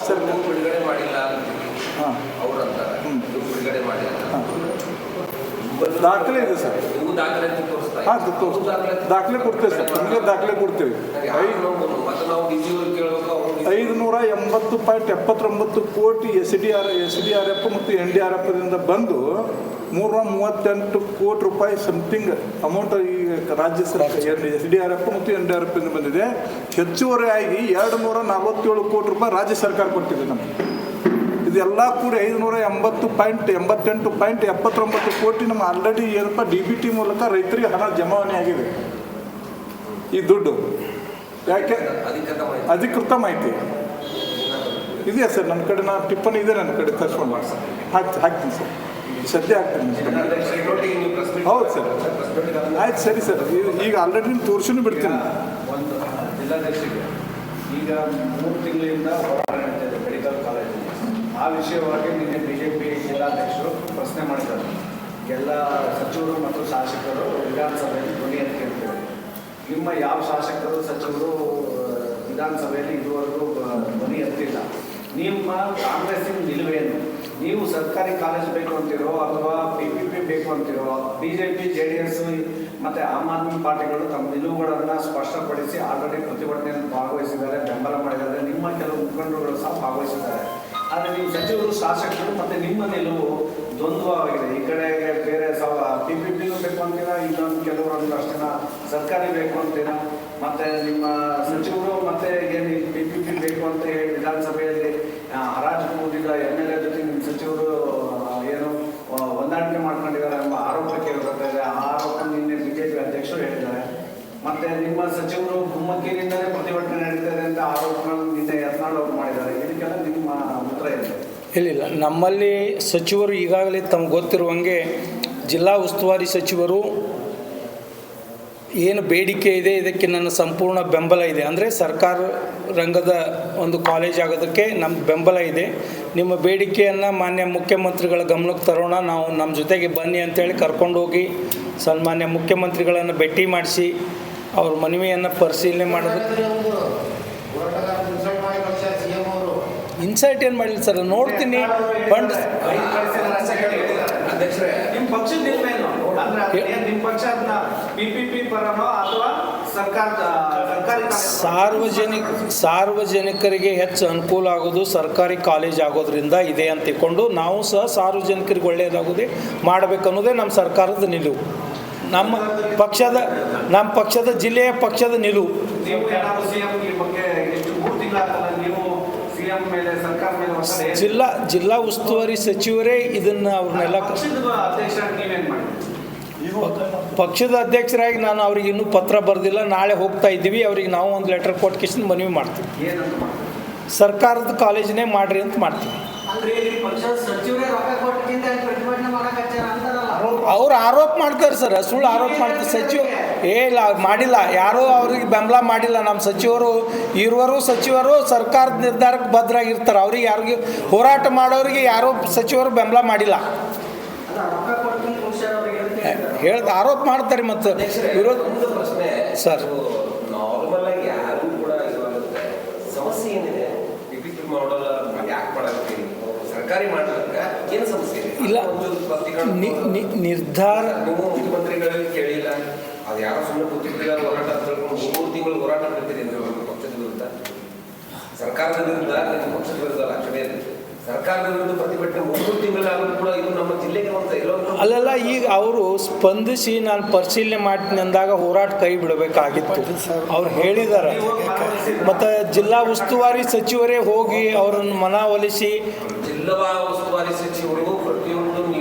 Sir ನೀವು ಬಿಡುಗಡೆ ಮಾಡಿಲ್ಲ ಹಾಂ. ಅವ್ರಂತಾರೆ ಬಿಡುಗಡೆ ಮಾಡಿಲ್ಲ ದಾಖಲೆ ಇದೆ ಸರ್. ನೀವು ದಾಖಲೆ ಅಂತ ತೋರಿಸ್ತಾ ಹಾಂ ದಾಖಲೆ ಕೊಡ್ತೇವೆ ಸರ್. ನಿಮಗೆ ದಾಖಲೆ ಕೊಡ್ತೇವೆ. ಐದು ಮತ್ತೆ ನಾವು ಕೇಳಬೇಕು ನೂರ ಎಂಬತ್ತು ಪಾಯಿಂಟ್ ಎಪ್ಪತ್ತೊಂಬತ್ತು ಕೋಟಿ S D R S D R F ಮತ್ತು ಎನ್ ಡಿ ಆರ್ ಎಫ್ದಿಂದ ಬಂದು ಮೂರ್ನೂರ ಮೂವತ್ತೆಂಟು ಕೋಟಿ ರೂಪಾಯಿ ಸಮಥಿಂಗ್ ಅಮೌಂಟ್ ಈ ರಾಜ್ಯ ಸರ್ಕಾರ ಎಸ್ ಡಿ ಆರ್ ಎಫ್ ಮತ್ತು ಎನ್ ಡಿ ಆರ್ ಎಫ್ ಬಂದಿದೆ. ಹೆಚ್ಚುವರಿ ಆಗಿ ಎರಡು ನೂರ ನಲವತ್ತೇಳು ಕೋಟಿ ರೂಪಾಯಿ ರಾಜ್ಯ ಸರ್ಕಾರ ಕೊಟ್ಟಿದೆ ನಮಗೆ. ಇದೆಲ್ಲ ಕೂಡಿ ಐದುನೂರ ಎಂಬತ್ತು ಪಾಯಿಂಟ್ ಎಂಬತ್ತೆಂಟು ಪಾಯಿಂಟ್ ಎಪ್ಪತ್ತೊಂಬತ್ತು ಕೋಟಿ ನಮ್ಮ ಆಲ್ರೆಡಿ ಏನಪ್ಪ ಡಿ ಬಿ ಟಿ ಮೂಲಕ ರೈತರಿಗೆ ಹಣ ಜಮಾವಣೆ ಆಗಿದೆ. ಈ ದುಡ್ಡು. ಯಾಕೆ? ಅಧಿಕೃತ ಮಾಹಿತಿ. ಇದೆಯಾ ಸರ್? ನನ್ನ ಕಡೆ, ನಾನು ಟಿಪ್ಪಣಿ ಇದೆ, ನನ್ನ ಕಡೆ ತರ್ಸ್ಕೊಂಡು ಹಾಕ್ತಿ ಹಾಕ್ತೀನಿ ಸರ್. ಸದ್ಯ ನೀವು ಹೌದು ಸರ್. ಆಯ್ತು ಸರಿ ಸರ್. ಈಗ- ಆಲ್ರೆಡಿ ತೋರ್ಸಿನೂ ಬಿಡ್ತೀನಿ. ಒಂದು ಜಿಲ್ಲಾಧ್ಯಕ್ಷರಿಗೆ ಈಗ ಮೂರು ತಿಂಗಳಿಂದ ಹೋರಾಟ ಇದೆ ಮೆಡಿಕಲ್ ಕಾಲೇಜಲ್ಲಿ ಆ ವಿಷಯವಾಗಿ ನಿನ್ನೆ ಬಿ ಜೆ ಪಿ ಜಿಲ್ಲಾಧ್ಯಕ್ಷರು ಪ್ರಶ್ನೆ ಮಾಡಿದ್ದಾರೆ. ಎಲ್ಲ ಸಚಿವರು ಮತ್ತು ಶಾಸಕರು ವಿಧಾನಸಭೆಯಲ್ಲಿ ಧ್ವನಿ ಅಂತ ಕೇಳ್ತಾರೆ. ನಿಮ್ಮ ಯಾವ ಶಾಸಕರು, ಸಚಿವರು, ವಿಧಾನಸಭೆಯಲ್ಲಿ ಇದುವರೆಗೂ ಧ್ವನಿ ಎತ್ತಿಲ್ಲ ನಿಮ್ಮ ಕಾಂಗ್ರೆಸ್ಸಿನ ನಿಲುವೇನು? ನೀವು ಸರ್ಕಾರಿ ಕಾಲೇಜ್ ಬೇಕು ಅಂತಿರೋ ಅಥವಾ ಪಿ ಪಿ ಪಿ ಬೇಕು ಅಂತಿರೋ B J P J D S ಮತ್ತು ಆಮ್ ಆದ್ಮಿ ಪಾರ್ಟಿಗಳು ತಮ್ಮ ನಿಲುವುಗಳನ್ನು ಸ್ಪಷ್ಟಪಡಿಸಿ ಆಲ್ರೆಡಿ ಪ್ರತಿಭಟನೆಯಲ್ಲಿ ಭಾಗವಹಿಸಿದ್ದಾರೆ, ಬೆಂಬಲ ಮಾಡಿದ್ದಾರೆ, ನಿಮ್ಮ ಕೆಲವು ಮುಖಂಡರುಗಳು ಸಹ ಭಾಗವಹಿಸಿದ್ದಾರೆ. ಆದರೆ ನೀವು ಸಚಿವರು, ಶಾಸಕರು ಮತ್ತು ನಿಮ್ಮ ನಿಲುವು ದ್ವಂದ್ವವಾಗಿದೆ. ಈ ಕಡೆ ಬೇರೆ ಸವ ಪಿ ಪಿ ಪಿನೂ ಬೇಕು ಅಂತೀರಾ, ಇನ್ನೊಂದು ಕೆಲವರು ಒಂದಷ್ಟು ಜನ ಸರ್ಕಾರಿ ಬೇಕು ಅಂತೀರಾ? ಮತ್ತೆ ನಿಮ್ಮ ಸಚಿವರು ಮತ್ತೆ ಏನು ಪಿ ಪಿ ಪಿ ಬೇಕು ಅಂತ ಹೇಳಿ ವಿಧಾನಸಭೆಯಲ್ಲಿ ಹರಾಜು ಕೂಡಿದ ಎಂ ಎಲ್ ಎ ಜೊತೆ ನಿಮ್ಮ ಸಚಿವರು ಆ, ಏನು ಆ, ಹೊಂದಾಣಿಕೆ ಮಾಡ್ಕೊಂಡಿದ್ದಾರೆ ಎಂಬ ಆರೋಪ ಕೇಳಿಬರ್ತಾ ಇದೆ. ಆ ಆರೋಪ ನಿನ್ನೆ ಬಿಜೆಪಿ ಅಧ್ಯಕ್ಷರು ಹೇಳಿದ್ದಾರೆ. ಮತ್ತೆ ನಿಮ್ಮ ಸಚಿವರು ಗುಮ್ಮಕ್ಕಿನಿಂದಲೇ ಪ್ರತಿಭಟನೆ ನಡೀತಾರೆ ಅಂತ ಆರೋಪಗಳನ್ನು ನಿನ್ನೆ ಯತ್ನಾಳ್ ಅವರು ಮಾಡಿದ್ದಾರೆ. ಇದಕ್ಕೆಲ್ಲ ನಿಮ್ಮ ಉತ್ತರ ಇದೆ ಇಲ್ಲ. ನಮ್ಮಲ್ಲಿ ಸಚಿವರು ಈಗಾಗಲೇ ತಮ್ಗೆ ಗೊತ್ತಿರುವಂಗೆ ಜಿಲ್ಲಾ ಉಸ್ತುವಾರಿ ಸಚಿವರು ಏನು ಬೇಡಿಕೆ ಇದೆ, ಇದಕ್ಕೆ ನನ್ನ ಸಂಪೂರ್ಣ ಬೆಂಬಲ ಇದೆ. ಅಂದರೆ ಸರ್ಕಾರ ರಂಗದ ಒಂದು ಕಾಲೇಜ್ ಆಗೋದಕ್ಕೆ ನಮ್ಮ ಬೆಂಬಲ ಇದೆ. ನಿಮ್ಮ ಬೇಡಿಕೆಯನ್ನು ಮಾನ್ಯ ಮುಖ್ಯಮಂತ್ರಿಗಳ ಗಮನಕ್ಕೆ ತರೋಣ. ನಾವು ನಮ್ಮ ಜೊತೆಗೆ ಬನ್ನಿ ಅಂತೇಳಿ ಕರ್ಕೊಂಡೋಗಿ ಸನ್ಮಾನ್ಯ ಮುಖ್ಯಮಂತ್ರಿಗಳನ್ನು ಭೇಟಿ ಮಾಡಿಸಿ, ಅವ್ರ ಮನವಿಯನ್ನು ಪರಿಶೀಲನೆ ಮಾಡೋದಕ್ಕೆ ಇನ್ಸೈಟ್ ಏನು ಮಾಡಿಲ್ಲ ಸರ್, ನೋಡ್ತೀನಿ. ಫಂಡ್ ಅಧ್ಯಕ್ಷರೇ ನಿಮ್ಮ ಪಕ್ಷದ ಅಂದ್ರೆ ನಿಮ್ಮ ಪಕ್ಷ ಅದನ್ನ ಪಿ ಪಿ ಪಿ ಪರನೋ ಅಥವಾ ಸರ್ಕಾರದ ಸರ್ಕಾರಿ ಸಾರ್ವಜನಿಕ ಸಾರ್ವಜನಿಕರಿಗೆ ಹೆಚ್ಚು ಅನುಕೂಲ ಆಗೋದು ಸರ್ಕಾರಿ ಕಾಲೇಜ್ ಆಗೋದ್ರಿಂದ ಇದೆ ಅಂತ ತಿಳ್ಕೊಂಡು ನಾವು ಸಹ ಸಾರ್ವಜನಿಕರಿಗೆ ಒಳ್ಳೆಯದಾಗೋದೇ ಮಾಡಬೇಕು ಅನ್ನೋದೇ ನಮ್ಮ ಸರ್ಕಾರದ ನಿಲುವು. ನಮ್ಮ ಪಕ್ಷದ ನಮ್ಮ ಪಕ್ಷದ ಜಿಲ್ಲೆಯ ಪಕ್ಷದ ನಿಲುವು ನೀವು ಏನಾದ್ರು ಸಿಎಂ ಈ ಬಗ್ಗೆ ಎಷ್ಟು ಮೂರು ತಿಂಗಳಾಗಲ್ಲ ನೀವು ಸಿಎಂ ಮೇಲೆ ಸರ್ಕಾರ ಮೇಲೆ ಒತ್ತಡ ಹೇರಿ- ಜಿಲ್ಲಾ ಜಿಲ್ಲಾ ಉಸ್ತುವಾರಿ ಸಚಿವರೇ ಇದನ್ನು ಅವ್ರನ್ನೆಲ್ಲ ಪಕ್ಷದ ಅಧ್ಯಕ್ಷರಾಗಿ ನಾನು ಅವ್ರಿಗೆ ಇನ್ನೂ ಪತ್ರ ಬರೆದಿಲ್ಲ. ನಾಳೆ ಹೋಗ್ತಾ ಇದ್ದೀವಿ. ಅವ್ರಿಗೆ ನಾವು ಒಂದು ಲೆಟರ್ ಕೊಟ್ಟು ಕಿಶನ್ ಮನವಿ ಮಾಡ್ತೀವಿ. ಸರ್ಕಾರದ ಕಾಲೇಜನ್ನೇ ಮಾಡ್ರಿ ಅಂತ ಮಾಡ್ತೀವಿ ಅಂದ್ರೆ ನಿಮ್ಮ ಪಕ್ಷದ ಸಚಿವರೇ ರೊಕ್ಕ ಕೊಟ್ಟಿದ್ದ ಪ್ರತಿಭಟನೆ ಮಾಡಕ್ ಹಚ್ಚಾರ ಅಂತಾರಲ್ಲ ಅವ್ರು ಆರೋಪ ಮಾಡ್ತಾರೆ ಸರ್, ಸುಳ್ಳು ಆರೋಪ ಮಾಡ್ತಾರೆ. ಸಚಿವ, ಏ, ಇಲ್ಲ, ಮಾಡಿಲ್ಲ. ಯಾರೂ ಅವ್ರಿಗೆ ಬೆಂಬಲ ಮಾಡಿಲ್ಲ. ನಮ್ಮ ಸಚಿವರು ಇರುವರು ಸಚಿವರು ಸರ್ಕಾರದ ನಿರ್ಧಾರಕ್ಕೆ ಭದ್ರಾಗಿರ್ತಾರೆ ಅವ್ರಿಗೆ ಯಾರಿಗೆ ಹೋರಾಟ ಮಾಡೋರಿಗೆ ಯಾರೂ ಸಚಿವರು ಬೆಂಬಲ ಮಾಡಿಲ್ಲ. ಹೇಳ್ದ, ಆರೋಪ ಮಾಡ್ತಾರೆ ಮತ್ತು. ವಿರೋಧ ಸರ್. ಸಮಸ್ಯೆ ಏನಿದೆ? ಸರ್ಕಾರಿ ಮಾಡಲಕ್ಕ ಏನು ಇಲ್ಲ. ನಿರ್ಧಾರ ಮುಖ್ಯಮಂತ್ರಿಗಳಿಗೆ ಕೇಳಿಲ್ಲ. ಅದು ಯಾರೋ ಸುಮ್ಮನೆ ಕೂತಿರ್ತಿದ್ದಾರೆ ಹೋರಾಟ ಅಂತ ಮೂರು ತಿಂಗಳು ಹೋರಾಟ ಮಾಡ್ತೀರಿ ಪಕ್ಷದ ವಿರುದ್ಧ. ಸರ್ಕಾರದ ವಿರುದ್ಧ ಪಕ್ಷದ ವಿರುದ್ಧ ಅಲ್ಲ ಸರ್ಕಾರದ ವಿರುದ್ಧ ಪ್ರತಿಭಟನೆ ಮೂರು ತಿಂಗಳಾದರೂ ಕೂಡ ಇದು ನಮ್ಮ ಜಿಲ್ಲೆಗೆ ಒಂದು ಎಲ್ಲೋ ಅಲ್ಲೆಲ್ಲ ಈಗ ಅವರು ಸ್ಪಂದಿಸಿ ನಾನು ಪರಿಶೀಲನೆ ಮಾಡ್ತೀನಿ ಅಂದಾಗ ಹೋರಾಟ ಕೈ ಬಿಡಬೇಕಾಗಿತ್ತು. ಅವ್ರು ಹೇಳಿದ್ದಾರೆ ಮತ್ತು ಜಿಲ್ಲಾ ಉಸ್ತುವಾರಿ ಸಚಿವರೇ ಹೋಗಿ ಅವರನ್ನು ಮನವೊಲಿಸಿ ಜಿಲ್ಲಾ ಉಸ್ತುವಾರಿ ಸಚಿವರು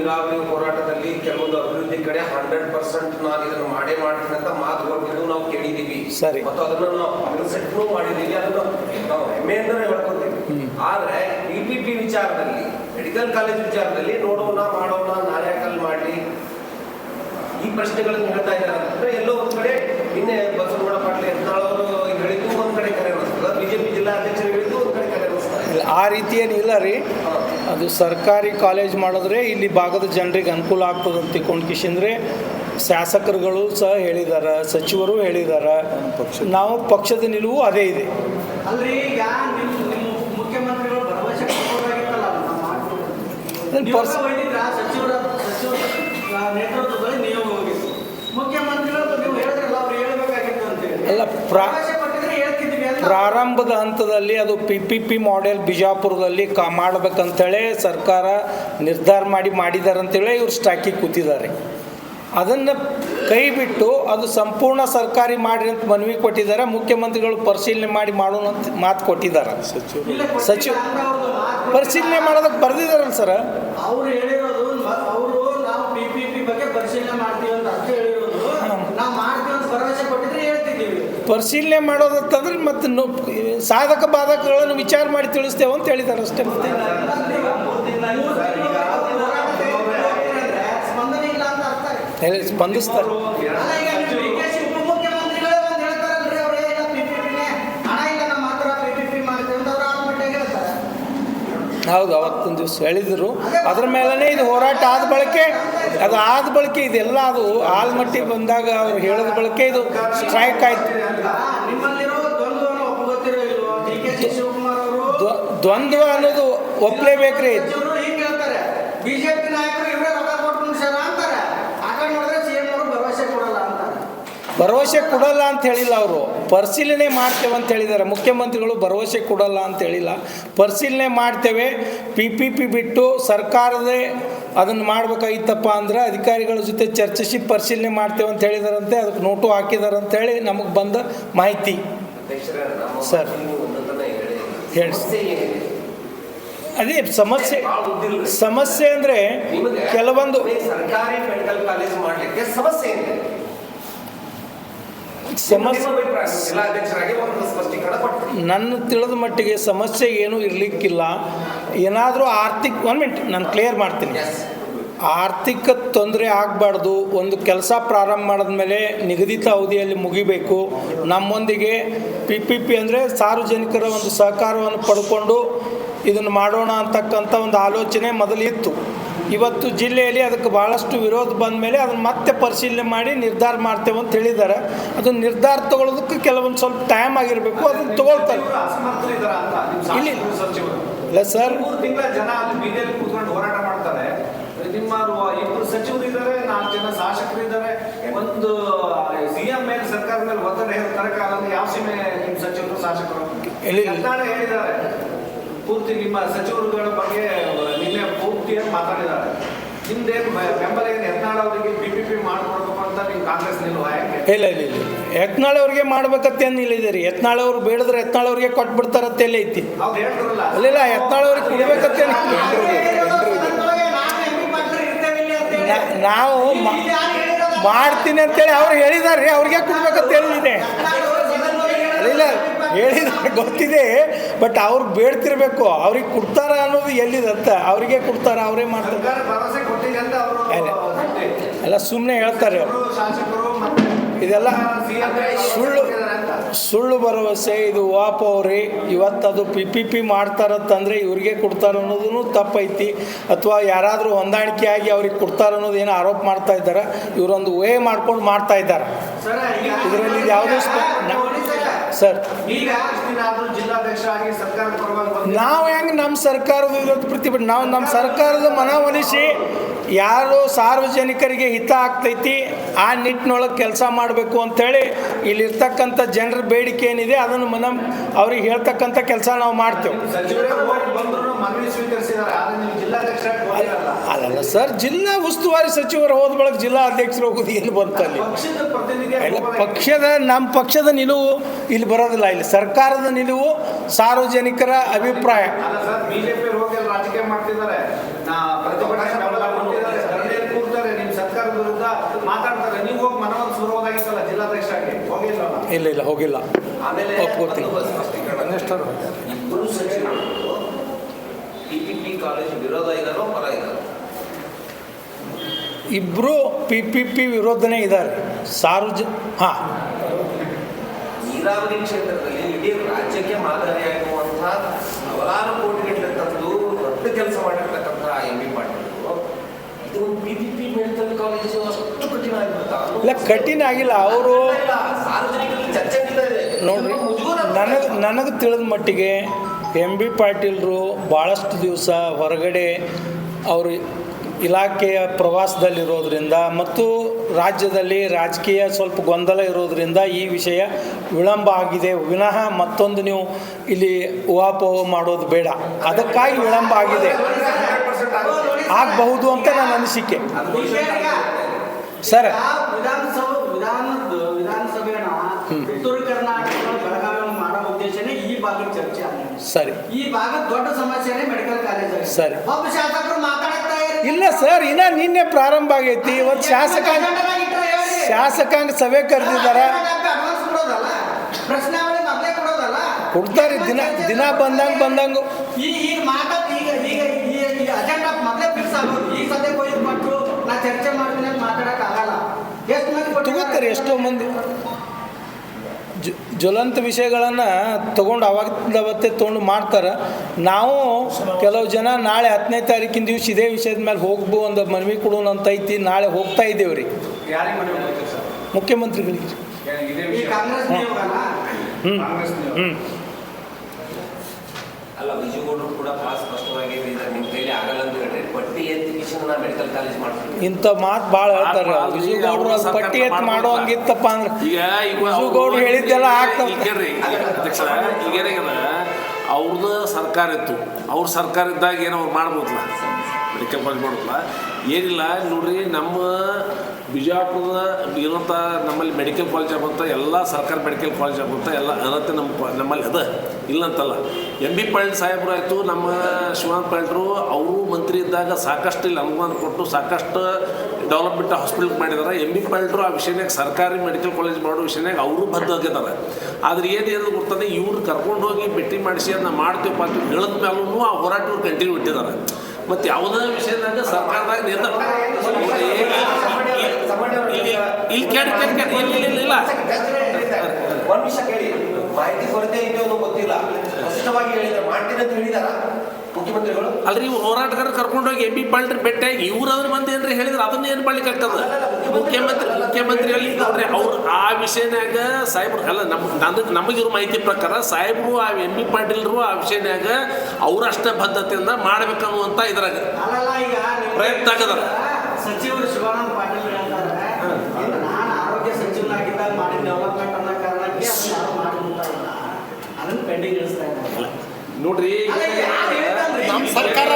ನೀರಾವರಿ ಹೋರಾಟದಲ್ಲಿ ಕೆಲವೊಂದು ಅಭಿವೃದ್ಧಿ ಕಡೆ ಹಂಡ್ರೆಡ್ ಪರ್ಸೆಂಟ್ ನಾನು ಇದನ್ನು ಮಾಡೇ ಮಾಡ್ತೀನಿ ಅಂತ ಮಾತು ಕೊಟ್ಟಿದ್ದು ನಾವು ಕೇಳಿದ್ದೀವಿ. ಸರಿ. ಮತ್ತು ಅದನ್ನು ನಾವು ಅನುಸರಿಸೂ ಮಾಡಿದ್ದೀವಿ ಅದನ್ನು ನಾವು ಹೆಮ್ಮೆಯಿಂದಲೇ ಹೇಳ್ಕೊತೀವಿ. ಆದ್ರೆ ಪಿ ಪಿ ಪಿ ವಿಚಾರದಲ್ಲಿ ಮೆಡಿಕಲ್ ಕಾಲೇಜ್ ವಿಚಾರದಲ್ಲಿ ನೋಡೋಣ ಮಾಡೋಣ ನಾಳೆ ಯಾಕಲ್ಲಿ ಮಾಡಲಿ. ಈ ಪ್ರಶ್ನೆಗಳನ್ನು ಹೇಳ್ತಾ ಇದ್ದಾರೆ. ಅಂದ್ರೆ ಎಲ್ಲೋ ಒಂದ್ ಕಡೆ ನಿನ್ನೆ ಬಸವನಗೌಡ ಪಾಟೀಲ್ ಯತ್ನಾಳ್ ಅವರು ಇಲ್ಲ ಆ ರೀತಿ ಏನಿಲ್ಲ ರೀ. ಅದು ಸರ್ಕಾರಿ ಕಾಲೇಜ್ ಮಾಡಿದ್ರೆ ಇಲ್ಲಿ ಭಾಗದ ಜನರಿಗೆ ಅನುಕೂಲ ಆಗ್ತದೆ ಅಂತ ತಿಳ್ಕೊಂಡು ಕಿಶಿಂದ್ರೆ ಶಾಸಕರುಗಳು ಸಹ ಹೇಳಿದ್ದಾರೆ ಸಚಿವರು ಹೇಳಿದ್ದಾರೆ ನಾವು ಪಕ್ಷದ ನಿಲುವು ಅದೇ ಇದೆ. ಪರ್ಸ್ ಅಲ್ಲ ಪ್ರಾ ಪ್ರಾರಂಭದ ಹಂತದಲ್ಲಿ ಅದು ಪಿ ಪಿ ಪಿ ಮಾಡೆಲ್ ಬಿಜಾಪುರದಲ್ಲಿ ಕಾ ಮಾಡಬೇಕಂತೇಳಿ ಸರ್ಕಾರ ನಿರ್ಧಾರ ಮಾಡಿ ಮಾಡಿದ್ದಾರೆ ಅಂತೇಳಿ ಇವ್ರು ಸ್ಟಾಕಿಗೆ ಕೂತಿದ್ದಾರೆ. ಅದನ್ನು ಕೈ ಬಿಟ್ಟು ಅದು ಸಂಪೂರ್ಣ ಸರ್ಕಾರಿ ಮಾಡಿ ಅಂತ ಮನವಿ ಕೊಟ್ಟಿದ್ದಾರೆ. ಮುಖ್ಯಮಂತ್ರಿಗಳು ಪರಿಶೀಲನೆ ಮಾಡಿ ಮಾಡೋಣ ಅಂತ ಮಾತು ಕೊಟ್ಟಿದ್ದಾರೆ. ಸಚಿವ ಸಚಿವ ಪರಿಶೀಲನೆ ಮಾಡೋದಕ್ಕೆ ಬರೆದಿದ್ದಾರಲ್ಲ ಸರ್ ಅವ್ರು ಹೇಳಿರೋದು ಅವರು ನಾವು ಪಿ ಪಿ ಪಿ ಬಗ್ಗೆ ಪರಿಶೀಲನೆ ಮಾಡ್ತೀವಿ ಅಂತ ಅಷ್ಟೇ ಹೇಳಿರೋದು ನಾವು ಮಾಡ್ತೀವಿ ಅಂತ ಭರವಸೆ ಕೊಟ್ಟಿದ್ರೆ ಹೇಳ್ತಿದ್ದೀವಿ ಪರಿಶೀಲನೆ ಮಾಡೋದಂತಂದ್ರೆ ಮತ್ತೆ ನೊ ಸಾಧಕ ಬಾಧಕಗಳನ್ನು ವಿಚಾರ ಮಾಡಿ ತಿಳಿಸ್ತೇವೆ ಅಂತ ಹೇಳಿದ್ದಾರೆ ಅಷ್ಟೇ. ಮತ್ತೆ ಸ್ಪಂದಿಸ್ತಾರೆ ಅಲ್ಲ, ಈಗ ನೀವು DK ಶಿ ಉಪಮುಖ್ಯಮಂತ್ರಿಗಳೇ ಒಂದ್ ಹೇಳ್ತಾರಲ್ರಿ ಅವ್ರೇ ಇಲ್ಲ PPP ನೇ, ಹಣ ಇಲ್ಲ ನಮ್ಮ ಹತ್ರ PPP ಮಾಡ್ತೀವಿ ಅಂತ ಅವ್ರು ಆತ್ಮಹತ್ಯೆಗೆ ಹೇಳ್ತಾರೆ ಹೌದು ಅವತ್ತೊಂದು ದಿವಸ ಹೇಳಿದರು. ಅದ್ರ ಮೇಲೇ ಇದು ಹೋರಾಟ ಆದ ಬಳಕೆ, ಅದು ಆದ ಬಳಕೆ ಇದೆಲ್ಲ ಅದು ಆಲ್ಮಟ್ಟಿಗೆ ಬಂದಾಗ ಅವ್ರು ಹೇಳಿದ ಬಳಕೆ ಇದು ಸ್ಟ್ರೈಕ್ ಆಯ್ತು. ದ್ವಂದ್ವ ಅನ್ನೋದು ಒಪ್ಲೇಬೇಕ್ರಿ. ಒಪ್ಪುಗೊತ್ತಿರೋ ಇಲ್ವೋ ಡಿ ಕೆ ಶಿ ಶಿವಕುಮಾರ್ ಅವರು ದ್ವ- ದ್ವಂದ್ವ ಅನ್ನೋದು ಒಪ್ಪಲೇಬೇಕ್ರಿ ಸಚಿವರು ಹಿಂಗ್ ಹೇಳ್ತಾರೆ ಬಿಜೆಪಿ ನಾಯಕರು ಇವರೇ ರೊಕ್ಕ ಕೊಟ್ಟು ಮುಗಿಸ್ಯಾರ ಅಂತಾರೆ ಆ ಕಡೆ ನೋಡಿದ್ರೆ ಸಿಎಂ ಅವರು ಭರವಸೆ ಕೊಡಲ್ಲ ಅಂತಾರೆ ಭರವಸೆ ಕೊಡಲ್ಲ ಅಂತ ಹೇಳಿಲ್ಲ ಅವರು. ಪರಿಶೀಲನೆ ಮಾಡ್ತೇವೆ ಅಂತ ಹೇಳಿದ್ದಾರೆ. ಮುಖ್ಯಮಂತ್ರಿಗಳು ಭರವಸೆ ಕೊಡಲ್ಲ ಅಂತ ಹೇಳಿಲ್ಲ. ಪರಿಶೀಲನೆ ಮಾಡ್ತೇವೆ. ಪಿ ಪಿ ಪಿ ಬಿಟ್ಟು ಸರ್ಕಾರದೇ ಅದನ್ನು ಮಾಡಬೇಕಾಗಿತ್ತಪ್ಪ ಅಂದ್ರೆ ಅಧಿಕಾರಿಗಳ ಜೊತೆ ಚರ್ಚಿಸಿ ಪರಿಶೀಲನೆ ಮಾಡ್ತೇವೆ ಅಂತ ಹೇಳಿದಾರಂತೆ. ಅದಕ್ಕೆ ನೋಟು ಹಾಕಿದಾರೆ ಅಂತ ಹೇಳಿ ನಮಗೆ ಬಂದ ಮಾಹಿತಿ. ಸರ್. ಹೇಳಿ. ಅದೇ ಸಮಸ್ಯೆ ಸಮಸ್ಯೆ ಅಂದರೆ ಕೆಲವೊಂದು ಸರ್ಕಾರಿ ಮೆಡಿಕಲ್ ಕಾಲೇಜ್ ಮಾಡಲಿಕ್ಕೆ ಸಮಸ್ಯೆ ಏನಿದೆ ಸಮಸ್ಯೆ ನನ್ನ ತಿಳಿದ ಮಟ್ಟಿಗೆ ಸಮಸ್ಯೆ ಏನೂ ಇರಲಿಕ್ಕಿಲ್ಲ. ಏನಾದರೂ ಆರ್ಥಿಕ ಒನ್ ಮಿನಿಟ್ ನಾನು ಕ್ಲಿಯರ್ ಮಾಡ್ತೀನಿ. ಆರ್ಥಿಕ ತೊಂದರೆ ಆಗಬಾರ್ದು ಒಂದು ಕೆಲಸ ಪ್ರಾರಂಭ ಮಾಡಿದ್ಮೇಲೆ ನಿಗದಿತ ಅವಧಿಯಲ್ಲಿ ಮುಗಿಬೇಕು. ನಮ್ಮೊಂದಿಗೆ ಪಿ ಪಿ ಪಿ ಅಂದರೆ ಸಾರ್ವಜನಿಕರ ಒಂದು ಸಹಕಾರವನ್ನು ಪಡ್ಕೊಂಡು ಇದನ್ನು ಮಾಡೋಣ ಅಂತಕ್ಕಂಥ ಒಂದು ಆಲೋಚನೆ ಮೊದಲು ಇತ್ತು ಇವತ್ತು ಜಿಲ್ಲೆಯಲ್ಲಿ ಅದಕ್ಕೆ ಭಾಳಷ್ಟು ವಿರೋಧ ಬಂದ ಮೇಲೆ ಅದನ್ನು ಮತ್ತೆ ಪರಿಶೀಲನೆ ಮಾಡಿ ನಿರ್ಧಾರ ಮಾಡ್ತೇವೆ ಅಂತ ಹೇಳಿದ್ದಾರೆ. ಅದು ನಿರ್ಧಾರ ತಗೊಳ್ಳೋದಕ್ಕೆ ಕೆಲವೊಂದು ಸ್ವಲ್ಪ ಟೈಮ್ ಆಗಿರಬೇಕು ಅದನ್ನು ತಗೊಳ್ತಾರೆ. ಇಲ್ಲಿ- ಇಲ್ಲ. ಸರ್. ಮೂರು ದಿನ ಜನ ಕೂತ್ಕೊಂಡು ಹೋರಾಟ ಮಾಡ್ತಾರೆ. ನಿಮ್ಮ ಇಬ್ಬರು ಸಚಿವರು ಇದ್ದಾರೆ ನಾಲ್ಕು ಜನ ಶಾಸಕರು ಇದ್ದಾರೆ. ಒಂದು ಸಿಎಂ ಮೇಲೆ ಸರ್ಕಾರ ಮೇಲೆ ಒತ್ತಡ ತರಕಾಲ ಯಾವ ಸೀಮೆ ನಿಮ್ಮ ಸಚಿವರು ಶಾಸಕರು? ಹೇಳಿದ್ದಾರೆ. ಪೂರ್ತಿ ನಿಮ್ಮ ಸಚಿವರುಗಳ ಬಗ್ಗೆ ನಿನ್ನೆ ಮಾತಾಡಿದ್ದಾರೆ? ನಿಮ್ದೇನು ಬೆಂಬಲ ಏನು ಯತ್ನಾಳ್ ಅವರಿಗೆ ಬಿ ಪಿ ಪಿ ಮಾಡ್ಕೊಡ್ಬೇಕು ಅಂತ ನೀವು ಕಾಂಗ್ರೆಸ್ ನಿಲ್ವಾ ಯಾಕೆ? ಇಲ್ಲ ಇಲ್ಲ ಇಲ್ಲ. ಯತ್ನಾಳ್ ಅವ್ರಿಗೆ ಮಾಡ್ಬೇಕಂತ ಏನಿಲ್ಲ ರೀ ಯತ್ನಾಳ್ ಅವ್ರು ಬೇಡಿದ್ರೆ ಯತ್ನಾಳ್ ಅವ್ರಿಗೆ ಕೊಟ್ಬಿಡ್ತಾರಂತ ಎಲ್ಲ ಐತಿ. ಅವ್ರು ಹೇಳ್ತಾರಲ್ಲ. ಇಲ್ಲ ಇಲ್ಲ ಯತ್ನಾಳ್ ಅವ್ರಿಗೆ ಕೊಡ್ಬೇಕಂತ ಏನಿಲ್ಲ. ನಾ- ನಾವು ಮಾಡ್ತೀನಿ ಅಂತೇಳಿ ಅವ್ರು ಹೇಳಿದಾರೆ ಅವ್ರಿಗೆ ಕೊಡ್ಬೇಕಂತ ಹೇಳಿದೆ ಇಲ್ಲ. ಹೇಳಿದ್ದಾರೆ ಗೊತ್ತಿದೆ ಬಟ್ ಅವ್ರು ಬೇಡ್ತಿರ್ಬೇಕು. ಅವ್ರಿಗೆ ಕೊಡ್ತಾರ ಅನ್ನೋದು ಎಲ್ಲಿದಂತ? ಅವರಿಗೆ ಕೊಡ್ತಾರ ಅವರೇ ಮಾಡ್ತಾರೆ. ಅವರು ಎಲ್ಲ ಸುಮ್ಮನೆ ಹೇಳ್ತಾರೆ. ಅವ್ರು. ಇದೆಲ್ಲ ಸುಳ್ಳು ಸುಳ್ಳು ಭರವಸೆ ಇದು ವಾಪವ್ರಿ ಇವತ್ತು ಅದು ಪಿ ಪಿ ಪಿ ಮಾಡ್ತಾರಂತಂದ್ರೆ ಇವ್ರಿಗೆ ಕೊಡ್ತಾರ ಅನ್ನೋದೂ ತಪ್ಪೈತಿ. ಅಥವಾ ಯಾರಾದರೂ ಹೊಂದಾಣಿಕೆ ಆಗಿ ಅವ್ರಿಗೆ ಕೊಡ್ತಾರ ಅನ್ನೋದು ಏನೋ ಆರೋಪ ಮಾಡ್ತಾ ಇದ್ದಾರೆ? ಇವರೊಂದು ವೇ ಮಾಡ್ಕೊಂಡು ಮಾಡ್ತಾ ಇದ್ದಾರೆ? ಇದರಲ್ಲಿ ಯಾವುದೂ ಸರ್. ನಾವು ಹೆಂಗೆ ನಮ್ಮ ಸರ್ಕಾರದ ವಿರೋಧ ಪ್ರತಿಭಟನೆ? ನಾವು ನಮ್ಮ ಸರ್ಕಾರದ ಮನವೊಲಿಸಿ ಯಾರು ಸಾರ್ವಜನಿಕರಿಗೆ ಹಿತ ಆಗ್ತೈತಿ, ಆ ನಿಟ್ಟಿನೊಳಗೆ ಕೆಲಸ ಮಾಡಬೇಕು ಅಂಥೇಳಿ ಇಲ್ಲಿರ್ತಕ್ಕಂಥ ಜನರ ಬೇಡಿಕೆ ಏನಿದೆ, ಅದನ್ನು ಮನ ಅವ್ರಿಗೆ ಹೇಳ್ತಕ್ಕಂಥ ಕೆಲಸ ನಾವು ಮಾಡ್ತೇವೆ. ಅಲ್ಲಲ್ಲ ಸರ್, ಜಿಲ್ಲಾ ಉಸ್ತುವಾರಿ ಸಚಿವರು ಹೋದ ಬಳಿಕ ಜಿಲ್ಲಾ ಅಧ್ಯಕ್ಷರು ಹೋಗೋದು ಎಲ್ಲಿ ಬಂತಲ್ಲಿ? ಅಲ್ಲಿ ಪಕ್ಷದ, ನಮ್ಮ ಪಕ್ಷದ ನಿಲುವು ಇಲ್ಲಿ ಬರೋದಿಲ್ಲ, ಇಲ್ಲಿ ಸರ್ಕಾರದ ನಿಲುವು ಸಾರ್ವಜನಿಕರ ಅಭಿಪ್ರಾಯ ಅಲ್ಲ ಸರ್ ಬಿಜೆಪಿ ಹೋಗಿ ಅಲ್ಲಿ ರಾಜಕೀಯ ಮಾಡ್ತಿದ್ದಾರೆ ನಾ ಪ್ರತಿಭಟನೆ ಬೆಂಬಲ ಕೊಟ್ಟಿದ್ದಾರೆ ಧರಣಿಯಲ್ಲಿ ಕೂರ್ತಾರೆ ನಿಮ್ಮ ಸರ್ಕಾರದ ವಿರುದ್ಧ ಮಾತಾಡ್ತಾರೆ ನೀವು ಹೋಗಿ ಮನವೊಂದು ಸುರವಾದಾಗಿತ್ತಲ್ಲ ಜಿಲ್ಲಾಧ್ಯಕ್ಷ ಆಗಿ ಹೋಗಿಲ್ವಲ್ಲ ಇಲ್ಲ ಇಲ್ಲ ಹೋಗಿಲ್ಲ. ಒಂದು ಸ್ಪಷ್ಟೀಕರಣ ಇಬ್ಬರು ಪಿ ಪಿ ಪಿ ವಿರೋಧನೇ ಇದ್ದಾರೆ. ಸಾರ್ವಜ ಹಾಂ. ನೀರಾವರಿ ಕ್ಷೇತ್ರದಲ್ಲಿ ಇಡೀ ರಾಜ್ಯಕ್ಕೆ ಮಾದರಿಯಾಗುವಂತಹ ಸಾವಿರಾರು ಕೋಟಿಗಟ್ಟಲೆ ತಂದು ದೊಡ್ಡ ಕೆಲಸ ಮಾಡಿರ್ತಕ್ಕಂತಹ ಎಂ ಬಿ ಪಾಟೀಲ್ ಇದು P P P medical college ಅಷ್ಟು ಕಠಿಣ ಆಗಿರುತ್ತಾ ಇಲ್ಲ ಕಠಿಣ ಆಗಿಲ್ಲ. ಅವರು ಇಲ್ಲ, ಸಾರ್ವಜನಿಕರಲ್ಲಿ ಚರ್ಚೆ ನಡೀತಾ ಇದೆ ನೋಡ್ರಿ ಮುಜುಗರ ನನಗೆ ನನಗೆ ತಿಳಿದ ಮಟ್ಟಿಗೆ ಎಂ ಬಿ ಪಾಟೀಲ್ರು ಭಾಳಷ್ಟು ದಿವಸ ಹೊರಗಡೆ ಅವರು ಇಲಾಖೆಯ ಪ್ರವಾಸದಲ್ಲಿರೋದ್ರಿಂದ ಮತ್ತು ರಾಜ್ಯದಲ್ಲಿ ರಾಜಕೀಯ ಸ್ವಲ್ಪ ಗೊಂದಲ ಇರೋದರಿಂದ ಈ ವಿಷಯ ವಿಳಂಬ ಆಗಿದೆ. ವಿನಃ ಮತ್ತೊಂದು ನೀವು ಇಲ್ಲಿ ಊಹಾಪೋಹ ಮಾಡೋದು ಬೇಡ. ಅದಕ್ಕಾಗಿ ವಿಳಂಬ ಆಗಿದೆ. ಆಗಬಹುದು ಅಂತ ನನ್ನ ಅನಿಸಿಕೆ. ಸರ್. ವಿಧಾನಸಭೆ ವಿಧಾನದ ವಿಧಾನಸಭೆನ ಉತ್ತರ ಕರ್ನಾಟಕ ಬೆಳಗಾವಿ ಮಾಡೋ ಉದ್ದೇಶನೇ ಈ ಭಾಗದ ಚರ್ಚೆ ಆಗಿದೆ ಸರಿ. ಈ ಭಾಗ ದೊಡ್ಡ ಸಮಸ್ಯೆನೇ ಮೆಡಿಕಲ್ ಕಾಲೇಜ್. ಸರಿ. ಒಬ್ಬ ಶಾಸಕರು ಮಾತಾಡ್ತಾ ಇದ್ದಾರೆ. ಇಲ್ಲ ಸರ್ ಇನ್ನ ನಿನ್ನೆ ಪ್ರಾರಂಭ ಆಗೈತಿ. ಇವತ್ತು ಶಾಸಕಾಂಗ ಅಜೆಂಡಾದಾಗ ಶಾಸಕಾಂಗ ಸಭೆ ಕರೆದಿದ್ದಾರೆ. ಅಡ್ವಾನ್ಸ್ ಕೊಡೋದಲ್ಲ. ಪ್ರಶ್ನಾವಳಿ ಮೊದಲೇ ಕೊಡೋದಲ್ಲ. ಕೊಡ್ತಾರೆ ದಿನ ದಿನ ಬಂದಂಗೆ ಬಂದಂಗೆ. ಈಗ ಈಗ ಮಾತಾಡ್ ಈಗ ಈಗ ಈ- ಈ ಅಜೆಂಡಾ ಮೊದಲೇ ಫಿಕ್ಸ್ ಆಗೋದು. ಈಗ ಸದ್ಯಕ್ಕೆ ಹೋಗಿ ಕೊಟ್ಟು ನಾ ಚರ್ಚೆ ಮಾಡ್ತೀನಿ ಅಂತ ಮಾತಾಡಕ್ ಆಗಲ್ಲ. ಎಷ್ಟು ಮಂದಿ? ತಗೋತಾರೆ ಎಷ್ಟೋ ಮಂದಿ. ಜ್ವಲಂತ ವಿಷಯಗಳನ್ನು ತೊಗೊಂಡು ಅವತ್ತೇ ತೊಗೊಂಡು ಮಾಡ್ತಾರೆ. ನಾವು ಕೆಲವು ಜನ ನಾಳೆ ಹತ್ತನೇ ತಾರೀಕಿನ ದಿವಸ ಇದೇ ವಿಷಯದ ಮೇಲೆ ಹೋಗ್ಬೋ ಒಂದು ಮನವಿ ಕೊಡೋಣ ಅಂತ ಐತಿ ನಾಳೆ ಹೋಗ್ತಾ ಇದ್ದೇವೆ ರೀ. ಮುಖ್ಯಮಂತ್ರಿಗಳಿಗೆ. ಏನ್ ಇದೇ ವಿಷಯ? ಕಾಂಗ್ರೆಸ್ ನಿಯೋಗನ? ಹ್ಞೂ ಹ್ಞೂ ಅಲ್ಲ ವಿಜಯಗೌಡರು ಕೂಡ ಭಾಳ ಸ್ಪಷ್ಟವಾಗಿ ಹೇಳಿದ್ದಾರೆ ನಿಮ್ಮ ಕೈಲಿ ಆಗಲ್ಲ ಅಂತ ಹೇಳ್ರಿ ಪಟ್ಟಿ ಎತ್ತಿಕಿಶನ್ ನಾ ಮೆಡಿಕಲ್ ಕಾಲೇಜ್ ಮಾಡ್ತೀನಿ ಇಂಥ ಮಾತು ಭಾಳ ಹೇಳ್ತಾರೆ ವಿಜುಗೌಡರು ಅದು ಪಟ್ಟಿ ಎತ್ತು ಮಾಡೋ ಹಂಗಿತ್ತಪ್ಪ ಅಂದ್ರೆ. ಈಗ ಈಗ ವಿಜುಗೌಡ್ರು ಹೇಳಿದ್ದೆಲ್ಲ ಆಗ್ತಾವ ಕೇಳ್ರಿ ಈಗ ಏನಾಗ್ಯದ ಅವ್ರದ್ದು ಸರ್ಕಾರ ಇತ್ತು. ಅವ್ರ ಸರ್ಕಾರ ಇದ್ದಾಗ ಏನೋ ಅವ್ರು ಮಾಡ್ಬೋದಲ್ಲ ಕಾಲೇಜ್ ಮಾಡ್ಬೋದಲ್ಲ ಏನಿಲ್ಲ, ನೋಡ್ರಿ, ನಮ್ಮ ಬಿಜಾಪುರದ ಇರುವಂಥ ನಮ್ಮಲ್ಲಿ ಮೆಡಿಕಲ್ ಕಾಲೇಜ್ ಆಗುವಂಥ ಎಲ್ಲ ಸರ್ಕಾರಿ ಮೆಡಿಕಲ್ ಕಾಲೇಜ್ ಆಗುವಂಥ ಎಲ್ಲ ಅರ್ಹತೆ ನಮ್ಮ ನಮ್ಮಲ್ಲಿ ಅದ, ಇಲ್ಲಂತಲ್ಲ. ಎಂ ಬಿ ಪಾಯಿಂಟ್ ಸಾಹೇಬ್ರು ಆಯಿತು, ನಮ್ಮ ಶಿವಾನಂದ ಪಾಯಿಂಟ್ರು ಅವರು ಮಂತ್ರಿ ಇದ್ದಾಗ ಸಾಕಷ್ಟು ಇಲ್ಲಿ ಅನುಮಾನ ಕೊಟ್ಟು ಸಾಕಷ್ಟು ಡೆವಲಪ್ಮೆಂಟ್ ಹಾಸ್ಪಿಟಲ್ಗೆ ಮಾಡಿದ್ದಾರೆ ಎಂ ಬಿ ಪಾಯಿಂಟ್ರು ಆ ವಿಷಯನಾಗ ಸರ್ಕಾರಿ ಮೆಡಿಕಲ್ ಕಾಲೇಜ್ ಮಾಡೋ ವಿಷಯನಾಗ ಅವರು ಬದ್ಧ ಆಗಿದ್ದಾರೆ ಆದ್ರೆ ಏನು ಏನು ಗೊತ್ತದೆ ಇವ್ರು ಕರ್ಕೊಂಡು ಹೋಗಿ ಭೇಟಿ ಮಾಡಿಸಿ ಅದನ್ನ ಮಾಡ್ತೀವಪ್ಪ ಅಂತ ಹೇಳಿದ ಮೇಲೂ ಆ ಹೋರಾಟವ್ರು ಕಂಟಿನ್ಯೂ ಇಟ್ಟಿದ್ದಾರೆ ಮತ್ತು ಯಾವುದೇ ವಿಷಯದಾಗ ಸರ್ಕಾರದಾಗ ನಿರ್ಧಾರ ಇಲ್ಲಿ ಇಲ್ಲಿ ಒಂದ್ ನಿಮಿಷ ಕೇಳಿ. ಮಾಹಿತಿ ಕೊರತೆ ಅನ್ನೋ ಗೊತ್ತಿಲ್ಲ. ಸ್ಪಷ್ಟವಾಗಿ ಹೇಳಿದ್ರೆ ಮಾಡ್ತೀನಿ ಅಂತ ಹೇಳಿದಾರ? ಮುಖ್ಯಮಂತ್ರಿಗಳು ಅಲ್ರಿ ಇವ್ರು ಹೋರಾಟಗಾರರು ಕರ್ಕೊಂಡೋಗಿ ಎಂ ಬಿ ಪಾಲ್ಟ್ರಿ ಭೇಟಿಯಾಗಿ ಇವ್ರು ಅದ್ರ ಮಂದಿ ಏನ್ರಿ ಹೇಳಿದ್ರೆ ಅದನ್ನ ಏನು ಮಾಡ್ಲಿಕ್ಕೆ ಆಗ್ತದ ಮುಖ್ಯಮಂತ್ರಿ ಮುಖ್ಯಮಂತ್ರಿ ಅಲ್ಲಿ ಅಂದ್ರೆ ಅವ್ರು ಆ ವಿಷಯನಾಗ ಸಾಹೇಬ್ರು ಅಲ್ಲ ನಮ್ ನನಗೆ ನಮಗಿರೋ ಮಾಹಿತಿ ಪ್ರಕಾರ ಸಾಹೇಬ್ರು ಆ ಎಂ ಬಿ ಪಾಟೀಲ್ರು ಆ ವಿಷಯನ್ಯಾಗ ಅವರಷ್ಟೇ ಬದ್ಧತೆಯಿಂದ ಮಾಡ್ಬೇಕನ್ನುವಂತ ಇದ್ರಾಗ ಪ್ರಯತ್ನ ಆಗದ ಸಚಿವರು ಶಿವಾನಂದ ಪಾಟೀಲ್ ನಾನು ಆರೋಗ್ಯ ಸಚಿವನಾಗಿದ್ದಾಗ ಮಾಡಿದ ಡೆವಲಪ್ಮೆಂಟ್ ಅನ್ನೋ ಕಾರಣಕ್ಕೆ ಅದನ್ನ ಪೆಂಡಿಂಗ್ ಇಳಿಸ್ತಾ ಇದ್ದಾರೆ. ನೋಡ್ರಿ?